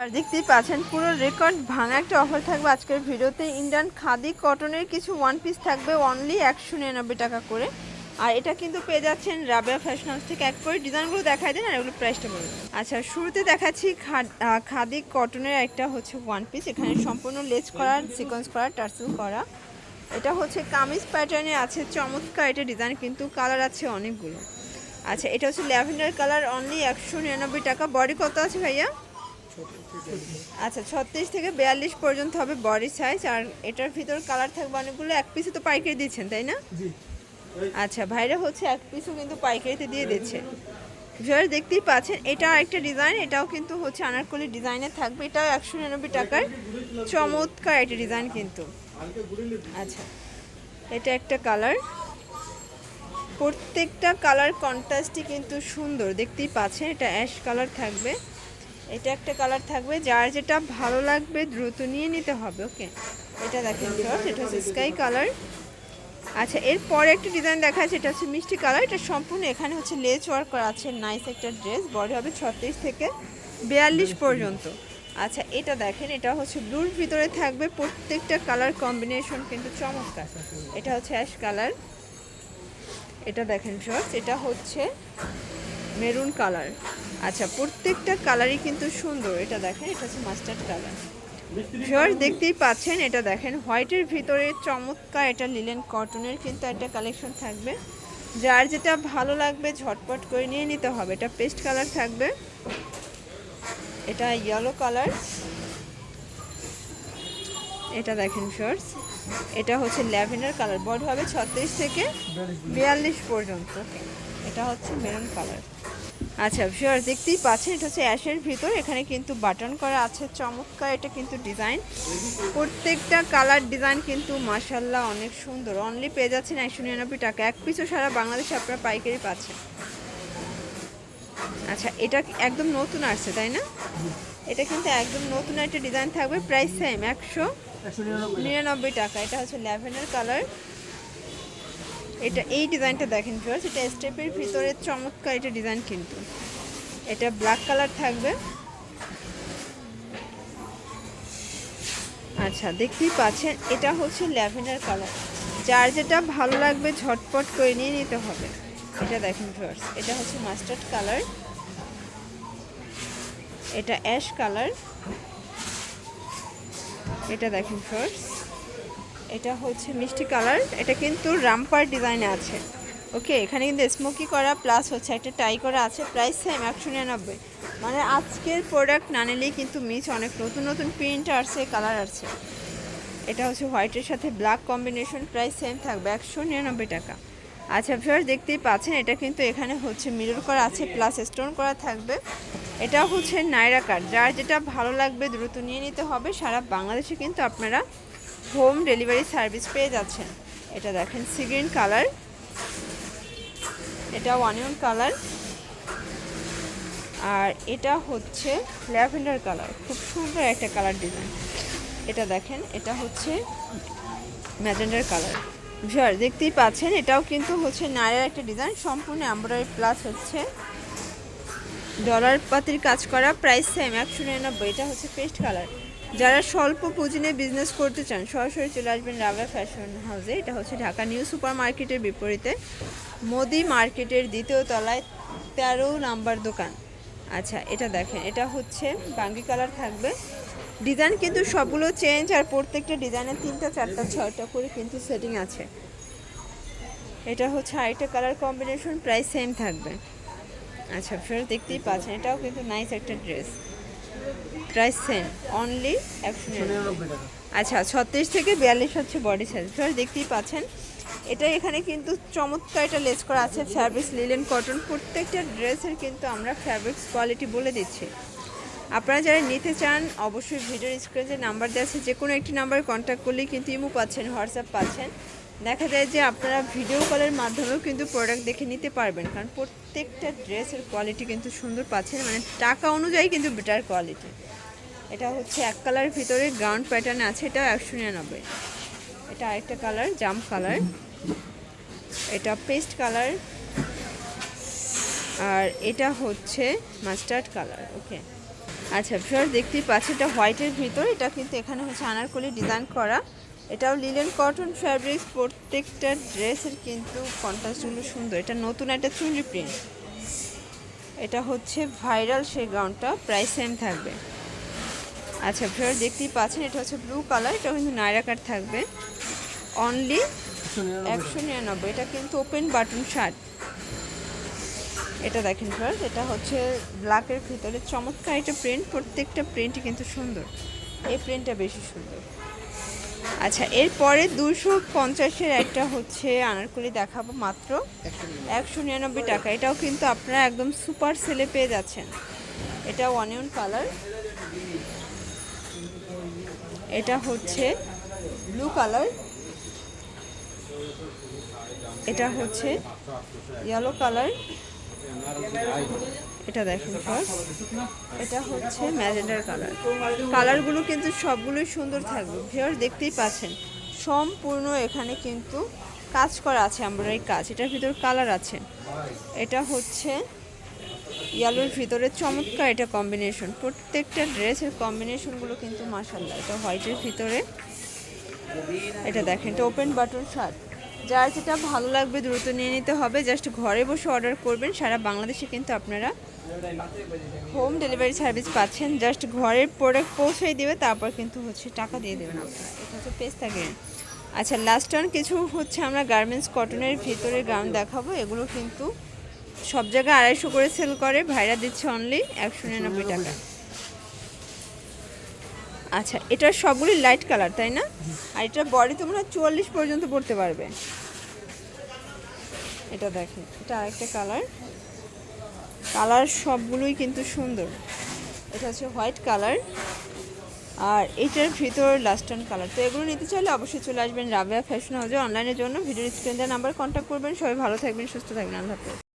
আর দেখতেই পাচ্ছেন, পুরো রেকর্ড ভাঙা একটা অফার থাকবে আজকের ভিডিওতে। ইন্ডিয়ান খাদি কটনের কিছু ওয়ান পিস থাকবে অনলি একশো নিরানব্বই টাকা করে। আর এটা কিন্তু পেয়ে যাচ্ছেন রাবেয়া ফ্যাশন হাউস থেকে। এক করে ডিজাইনগুলো দেখাই দেন আর এগুলো প্রাইসটা বলুন। আচ্ছা শুরুতে দেখাচ্ছি খাদ- কটনের একটা হচ্ছে ওয়ান পিস এখানে সম্পূর্ণ লেস করা সিকোয়েন্স করা টার্সেল করা। এটা হচ্ছে কামিজ প্যাটার্নে আছে, চমৎকার এটা ডিজাইন কিন্তু কালার আছে অনেকগুলো। আচ্ছা এটা হচ্ছে ল্যাভেন্ডার কালার অনলি একশো নিরানব্বই টাকা। বডি কত আছে ভাইয়া? আচ্ছা ছত্রিশ থেকে বিয়াল্লিশ পর্যন্ত হবে বডি সাইজ আর এটার ভিতর কালার থাকবে অনেকগুলো। এক পিসে তো পাইকারি দিচ্ছেন তাই না? আচ্ছা ভাইরা হচ্ছে এক পিসও কিন্তু পাইকারিতে দিয়ে দিচ্ছে। ভিউয়ার দেখতেই পাচ্ছেন এটা একটা ডিজাইন এটাও কিন্তু হচ্ছে আনারকলি ডিজাইনে থাকবে। এটাও একশো নিরানব্বই টাকার। চমৎকার একটা ডিজাইন কিন্তু। আচ্ছা এটা একটা কালার প্রত্যেকটা কালার কন্ট্রাস্টই কিন্তু সুন্দর দেখতেই পাচ্ছেন এটা অ্যাশ কালার থাকবে। এটা একটা কালার থাকবে, যার যেটা ভালো লাগবে দ্রুত নিয়ে নিতে হবে, ওকে? এটা দেখেন ফার্স্ট এটা হচ্ছে স্কাই কালার আচ্ছা এরপরে একটা ডিজাইন দেখা যাচ্ছে এটা হচ্ছে মিষ্টি কালার এটা সম্পূর্ণ এখানে হচ্ছে লেজ ওয়ার্ক করা আছে নাইস একটা ড্রেস বডি হবে ছত্রিশ থেকে বিয়াল্লিশ পর্যন্ত। আচ্ছা এটা দেখেন, এটা হচ্ছে ব্লুর ভিতরে থাকবে, প্রত্যেকটা কালার কম্বিনেশন কিন্তু চমৎকার। এটা হচ্ছে অ্যাশ কালার এটা দেখেন শর্টস এটা হচ্ছে মেরুন কালার। আচ্ছা প্রত্যেকটা কালারই কিন্তু সুন্দর। এটা দেখেন, এটা হচ্ছে মাস্টার্ড কালার ভিউয়ার্স দেখতেই পাচ্ছেন, এটা দেখেন হোয়াইটের ভিতরে চমৎকার এটা লিলেন কটনের কিন্তু একটা কালেকশন থাকবে। যার যেটা ভালো লাগবে, ঝটপট করে নিয়ে নিতে হবে। এটা পেস্ট কালার থাকবে। এটা ইয়েলো কালার এটা দেখেন শর্টস এটা হচ্ছে ল্যাভেন্ডার কালার বডি হবে ছত্রিশ থেকে বিয়াল্লিশ পর্যন্ত। এটা হচ্ছে মেরুন কালার আচ্ছা শিওর দেখতেই পাচ্ছেন, এটা হচ্ছে অ্যাশের ভিতর। এখানে কিন্তু বাটন করা আছে, চমৎকার এটা কিন্তু ডিজাইন প্রত্যেকটা কালার ডিজাইন কিন্তু মাসাল্লাহ অনেক সুন্দর। অনলি পেয়ে যাচ্ছেন একশো নিরানব্বই টাকা। এক পিছু সারা বাংলাদেশে আপনারা পাইকারি পাচ্ছেন। আচ্ছা এটা একদম নতুন আসছে, তাই না? এটা কিন্তু একদম নতুন একটা ডিজাইন থাকবে। প্রাইস সেম একশো নিরানব্বই টাকা। এটা হচ্ছে ল্যাভেন্ডার কালার এটা এই ডিজাইনটা দেখেন ফিওর্স এটা স্টেপের ভিতরে চমৎকার এটা ডিজাইন কিন্তু। এটা ব্ল্যাক কালার থাকবে। আচ্ছা দেখতেই পাচ্ছেন, এটা হচ্ছে ল্যাভেন্ডার কালার যার যেটা ভালো লাগবে, ঝটপট করে নিয়ে নিতে হবে। এটা দেখেন ফিওর্স এটা হচ্ছে মাস্টার্ড কালার এটা অ্যাশ কালার এটা দেখেন ফার্স্ট এটা হচ্ছে মিষ্টি কালার। এটা কিন্তু রামপার ডিজাইনে আছে। ওকে, এখানে কিন্তু স্মোকি করা, প্লাস হচ্ছে একটা টাই করা আছে। প্রাইস সেম একশো নিরানব্বই। মানে আজকের প্রোডাক্ট না নিলেই কিন্তু মিস অনেক নতুন নতুন প্রিন্ট আসছে কালার আসছে। এটা হচ্ছে হোয়াইটের সাথে ব্ল্যাক কম্বিনেশন প্রাইস সেম থাকবে, একশো নিরানব্বই টাকা। আচ্ছা ফির দেখতেই পাচ্ছেন, এটা কিন্তু এখানে হচ্ছে মিরর করা আছে প্লাস স্টোন করা থাকবে। এটা হচ্ছে নাইরা কার্ড যার যেটা ভালো লাগবে দ্রুত নিয়ে নিতে হবে। সারা বাংলাদেশে কিন্তু আপনারা হোম ডেলিভারি সার্ভিস পেয়ে যাচ্ছেন। এটা দেখেন, সিগ্রিন কালার। এটা ওয়ানিয়ন কালার। আর এটা হচ্ছে ল্যাভেন্ডার কালার। খুব সুন্দর একটা কালার ডিজাইন। এটা দেখেন, এটা হচ্ছে ম্যাজেন্ডার কালার। ভিউয়ার, দেখতেই পাচ্ছেন, এটাও কিন্তু হচ্ছে নায়ের একটা ডিজাইন। সম্পূর্ণ এমব্রয়ডারি প্লাস হচ্ছে ডলার পাতির কাজ করা। প্রাইস সেম একশো নিরানব্বই। এটা হচ্ছে পেস্ট কালার। যারা স্বল্প পুঁজি নিয়ে বিজনেস করতে চান, সরাসরি চলে আসবেন রাভা ফ্যাশন হাউসে এটা হচ্ছে ঢাকা নিউ সুপার মার্কেটের বিপরীতে। মোদি মার্কেটের দ্বিতীয় তলায় তেরো নাম্বার দোকান। আচ্ছা এটা দেখেন, এটা হচ্ছে বাঙ্গি কালার থাকবে। ডিজাইন কিন্তু সবগুলো চেঞ্জ আর প্রত্যেকটা ডিজাইনের তিনটা, চারটা, ছয়টা করে কিন্তু সেটিং আছে। এটা হচ্ছে আরেকটা কালার কম্বিনেশন প্রাইস সেম থাকবে। আচ্ছা ফের দেখতেই পাচ্ছেন, এটাও কিন্তু নাইস একটা ড্রেস প্রাইস সেম অনলি একশো নিরানব্বই আচ্ছা ছত্রিশ থেকে বিয়াল্লিশ হচ্ছে বডি সাইজ দেখতেই পাচ্ছেন এটা এখানে কিন্তু চমৎকার এটা লেস করা আছে ফ্যাব্রিক্স লিলেন কটন প্রত্যেকটা ড্রেসের কিন্তু আমরা ফ্যাব্রিক্স কোয়ালিটি বলে দিচ্ছি। আপনারা যারা নিতে চান, অবশ্যই ভিডিওর স্ক্রিনে যে নাম্বার দেওয়া আছে যে কোনো একটি নাম্বারে কন্ট্যাক্ট করলেই কিন্তু ইমো পাচ্ছেন হোয়াটসঅ্যাপ পাচ্ছেন। দেখা যায় যে আপনারা ভিডিও কলের মাধ্যমেও কিন্তু প্রোডাক্ট দেখে নিতে পারবেন। কারণ প্রত্যেকটা ড্রেসের কোয়ালিটি কিন্তু সুন্দর পাচ্ছেন। মানে টাকা অনুযায়ী কিন্তু বেটার কোয়ালিটি এটা হচ্ছে এক কালারের ভিতরে গ্রাউন্ড প্যাটার্ন আছে এটা একশো নিরানব্বই। এটা আরেকটা কালার জাম কালার এটা পেস্ট কালার আর এটা হচ্ছে মাস্টার্ড কালার ওকে আচ্ছা ফিওর দেখতেই পাচ্ছি এটা হোয়াইটের ভিতর, এটা কিন্তু এখানে হচ্ছে আনারকলি ডিজাইন করা। এটাও লিলেন কটন ফ্যাব্রিক্স প্রত্যেকটা ড্রেসের কিন্তু কন্ট্রাস্টগুলো সুন্দর। এটা নতুন একটা চুনরি প্রিন্ট। এটা হচ্ছে ভাইরাল, সেই গাউনটা প্রাইস সেম থাকবে। আচ্ছা ফিওর দেখতেই পাচ্ছেন, এটা হচ্ছে ব্লু কালার এটা কিন্তু নাইরা কাট থাকবে। অনলি একশো নিরানব্বই, এটা কিন্তু ওপেন বাটন শার্ট এটা দেখেন ফার্স্ট এটা হচ্ছে ব্ল্যাকের ভিতরে চমৎকার একটা প্রিন্ট প্রত্যেকটা প্রিন্টই কিন্তু সুন্দর। এই প্রিন্টটা বেশি সুন্দর। আচ্ছা এরপরে দুশো পঞ্চাশের একটা হচ্ছে আনারকলি দেখাবো মাত্র। একশো নিরানব্বই টাকা। এটাও কিন্তু আপনারা একদম সুপার সেলে পেয়ে যাচ্ছেন। এটা অনিয়ন কালার। এটা হচ্ছে ব্লু কালার। এটা হচ্ছে ইয়েলো কালার। এটা দেখুন ফার্স্ট এটা হচ্ছে ম্যাজেন্ডার কালার। কালারগুলো কিন্তু সবগুলোই সুন্দর থাকবে। ভিওর দেখতেই পাচ্ছেন, সম্পূর্ণ এখানে কিন্তু কাজ করা আছে এমব্রয়ডারি কাজ। এটার ভিতর কালার আছে। এটা হচ্ছে ইয়েলোর ভিতরে চমৎকার এটা কম্বিনেশন প্রত্যেকটা ড্রেসের কম্বিনেশনগুলো কিন্তু মাসাল্লাহ এটা হোয়াইটের ভিতরে। এটা দেখেন, এটা ওপেন বাটন শার্ট যার যেটা ভালো লাগবে, দ্রুত নিয়ে নিতে হবে। জাস্ট ঘরে বসে অর্ডার করবেন, সারা বাংলাদেশে কিন্তু আপনারা হোম ডেলিভারি সার্ভিস পাচ্ছেন। জাস্ট ঘরের প্রোডাক্ট পৌঁছে দেবে, তারপর কিন্তু হচ্ছে টাকা দিয়ে দেবেন আপনারা। এটা হচ্ছে পেস্তা গ্রিন। আচ্ছা লাস্ট অন কিছু হচ্ছে আমরা গার্মেন্টস কটনের ভিতরে গাউন দেখাবো। এগুলো কিন্তু সব জায়গায় আড়াইশো করে সেল করে, ভাইরা দিচ্ছে অনলি একশো নিরানব্বই টাকা। আচ্ছা এটার সবগুলি লাইট কালার তাই না? আর এটা বডি তোমরা চুয়াল্লিশ পর্যন্ত পড়তে পারবে। এটা দেখেন এটা আরেকটা কালার কালার সবগুলোই কিন্তু সুন্দর। এটা হচ্ছে হোয়াইট কালার আর এটার ভিতর লাস্টন কালার তো এগুলো নিতে চাইলে অবশ্যই চলে আসবেন রাবিয়া ফ্যাশন হাউসে অনলাইনের জন্য ভিডিও স্ক্রিন নাম্বার কন্ট্যাক্ট করবেন। সবাই ভালো থাকবেন, সুস্থ থাকবেন। আল্লাহ